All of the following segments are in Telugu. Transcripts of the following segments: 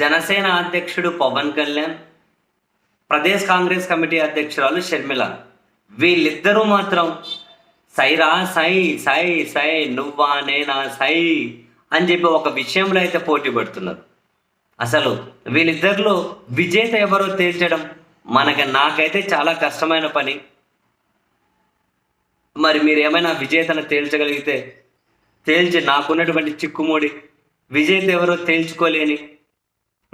జనసేన అధ్యక్షుడు పవన్ కళ్యాణ్ ప్రదేశ్ కాంగ్రెస్ కమిటీ అధ్యక్షురాలు షర్మిల. వీళ్ళిద్దరూ మాత్రం సైరా సై సై సై నువ్వా నేనా సై అని చెప్పి ఒక విషయంలో అయితే పోటీ పడుతున్నారు. అసలు వీళ్ళిద్దరిలో విజేత ఎవరో తేల్చడం మనకి నాకైతే చాలా కష్టమైన పని. మరి మీరు ఏమైనా విజేతను తేల్చగలిగితే తేల్చి నాకున్నటువంటి చిక్కుమూడి విజేత ఎవరో తేల్చుకోలేని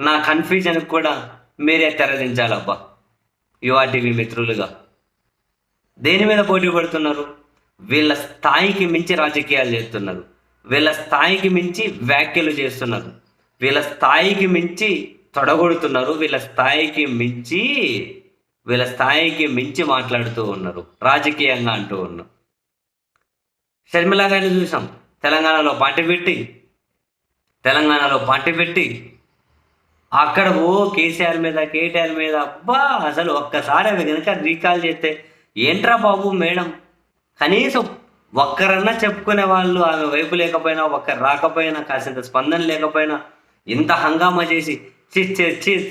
నా కన్ఫ్యూజన్ కూడా మీరే తెరదించాలబ్బా యువా టీవీ మిత్రులుగా. దేని మీద పోటీ పడుతున్నారు? వీళ్ళ స్థాయికి మించి రాజకీయాలు చేస్తున్నారు. వీళ్ళ స్థాయికి మించి వ్యాఖ్యలు చేస్తున్నారు. వీళ్ళ స్థాయికి మించి తొడగొడుతున్నారు. వీళ్ళ స్థాయికి మించి వీళ్ళ స్థాయికి మించి మాట్లాడుతూ ఉన్నారు. రాజకీయంగా అంటూ ఉన్నారు. షర్మిల గారిని చూసాం. తెలంగాణలో పార్టీ పెట్టి తెలంగాణలో పార్టీ పెట్టి అక్కడ ఓ కేసీఆర్ మీద కేటీఆర్ మీద అబ్బా అసలు ఒక్కసారి అవి కనుక రీకాల్ చేస్తే ఏంట్రా బాబు మేడం? కనీసం ఒక్కరన్నా చెప్పుకునే వాళ్ళు ఆమె వైపు లేకపోయినా ఒక్కరు రాకపోయినా కాసింత స్పందన లేకపోయినా ఇంత హంగామా చేసి చి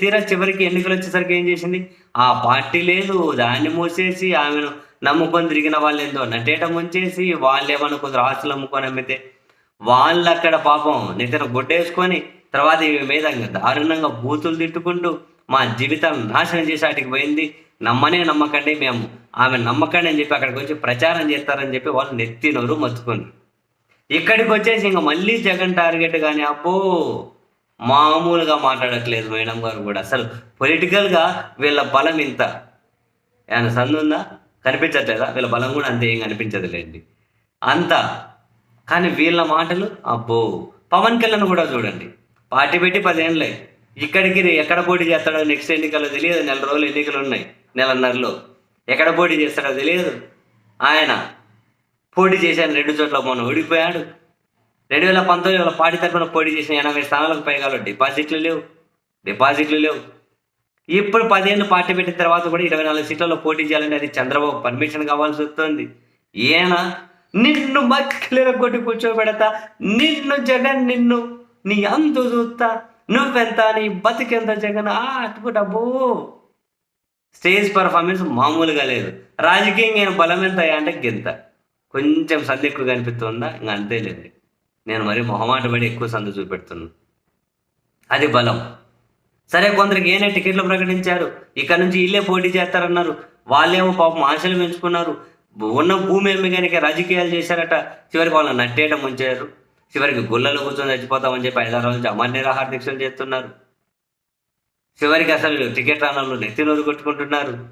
తీరా చివరికి ఎన్నికలు వచ్చేసరికి ఏం చేసింది? ఆ పార్టీ లేదు దాన్ని మూసేసి ఆమెను నమ్ముకొని తిరిగిన వాళ్ళు ఏందో నటేట ముంచేసి వాళ్ళు ఏమన్నా కొందరు ఆస్తులు అమ్ముకొని అమ్మితే వాళ్ళు అక్కడ పాపం నిద్ర గుడ్డేసుకొని తర్వాత ఈ మీద దారుణంగా బూతులు తిట్టుకుంటూ మా జీవితం నాశనం చేసేటికి పోయింది. నమ్మనే నమ్మకండి మేము. ఆమె నమ్మకండి అని చెప్పి అక్కడికి వచ్చి ప్రచారం చేస్తారని చెప్పి వాళ్ళు నెత్తినోరు మచ్చుకొని ఇక్కడికి వచ్చేసి ఇంకా మళ్ళీ జగన్ టార్గెట్ కానీ అబ్బో! మామూలుగా మాట్లాడట్లేదు మేడం గారు కూడా. అసలు పొలిటికల్గా వీళ్ళ బలం ఇంత. ఏమైనా సందు ఉందా? కనిపించట్లేదా? వీళ్ళ బలం కూడా అంతే ఏం కనిపించదులేండి. అంత. కానీ వీళ్ళ మాటలు అబ్బో! పవన్ కళ్యాణ్ కూడా చూడండి. పార్టీ పెట్టి పదేళ్ళే ఇక్కడికి ఎక్కడ పోటీ చేస్తాడో నెక్స్ట్ ఎన్నికల్లో తెలియదు. నెల రోజులు ఎన్నికలు ఉన్నాయి నెలన్నరలో. ఎక్కడ పోటీ చేస్తాడో తెలియదు. ఆయన పోటీ చేశాను రెండు చోట్ల మొన్న ఓడిపోయాడు. రెండు వేల పంతొమ్మిది వేల పార్టీ తరఫున పోటీ చేసిన ఎనభై స్థానాలకు పైగా డిపాజిట్లు లేవు. డిపాజిట్లు లేవు. ఇప్పుడు పదిహేను పార్టీ పెట్టిన తర్వాత కూడా ఇరవై నాలుగు సీట్లలో పోటీ చేయాలని అది చంద్రబాబు పర్మిషన్ కావాల్సి వస్తుంది. ఈయన నిన్ను మక్కిలేర కొట్టి కూర్చోబెడతా. నిన్ను జగన్ నిన్ను నీ అందు చూస్తా నువ్వెంత నీ బతికెంత జగన్? ఆ అట్టుకుంటాబో స్టేజ్ పర్ఫార్మెన్స్ మామూలుగా లేదు. రాజకీయంగా నేను బలం ఎంత అంటే గింత. కొంచెం సంధి ఎక్కువ కనిపిస్తుందా ఇంకా అంతే లేదు. నేను మరి మొహమాట పడి ఎక్కువ సందు చూపెడుతున్నాను అది బలం. సరే కొందరికి ఏనే టికెట్లు ప్రకటించారు? ఇక్కడ నుంచి ఇల్లే పోటీ చేస్తారన్నారు. వాళ్ళేమో పాపం ఆశలు పెంచుకున్నారు. ఉన్న భూమి ఎమ్మిగానికి రాజకీయాలు చేశారట. చివరికి వాళ్ళని నట్టేయడం ఉంచారు చివరికి గుళ్ళలో కూర్చొని చచ్చిపోతామని చెప్పి ఐదారు రోజుల నుంచి అమర్ నిరాహార దీక్షలు చేస్తున్నారు. చివరికి అసలు టికెట్ రానోళ్ళు నెత్తి నోరు కొట్టుకుంటున్నారు.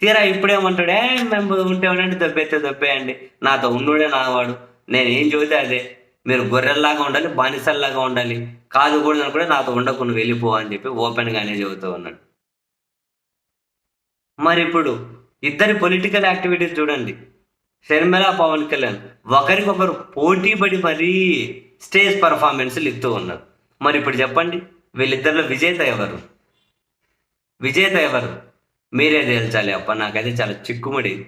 తీరా ఇప్పుడేమంటాడే మేము ఉంటే ఉండండి దొబ్బేస్తే దొబ్బేయండి. నాతో ఉండుడే నావాడు. నేను ఏం అదే. మీరు గొర్రెల్లాగా ఉండాలి బానిసల్లాగా ఉండాలి. కాదు కూడా కూడా నాతో ఉండకుండా వెళ్ళిపో అని చెప్పి ఓపెన్గానే చెబుతూ ఉన్నాడు. మరి ఇప్పుడు ఇద్దరి పొలిటికల్ యాక్టివిటీస్ చూడండి. షర్మిల పవన్ కళ్యాణ్ ఒకరికొకరు పోటీ పడి మరీ స్టేజ్ పర్ఫార్మెన్స్లు ఇస్తూ ఉన్నారు. మరి ఇప్పుడు చెప్పండి వీళ్ళిద్దరిలో విజేత ఎవరు? విజేత ఎవరు? మీరే తేల్చాలి అప్ప. నాకైతే చాలా చిక్కుముడి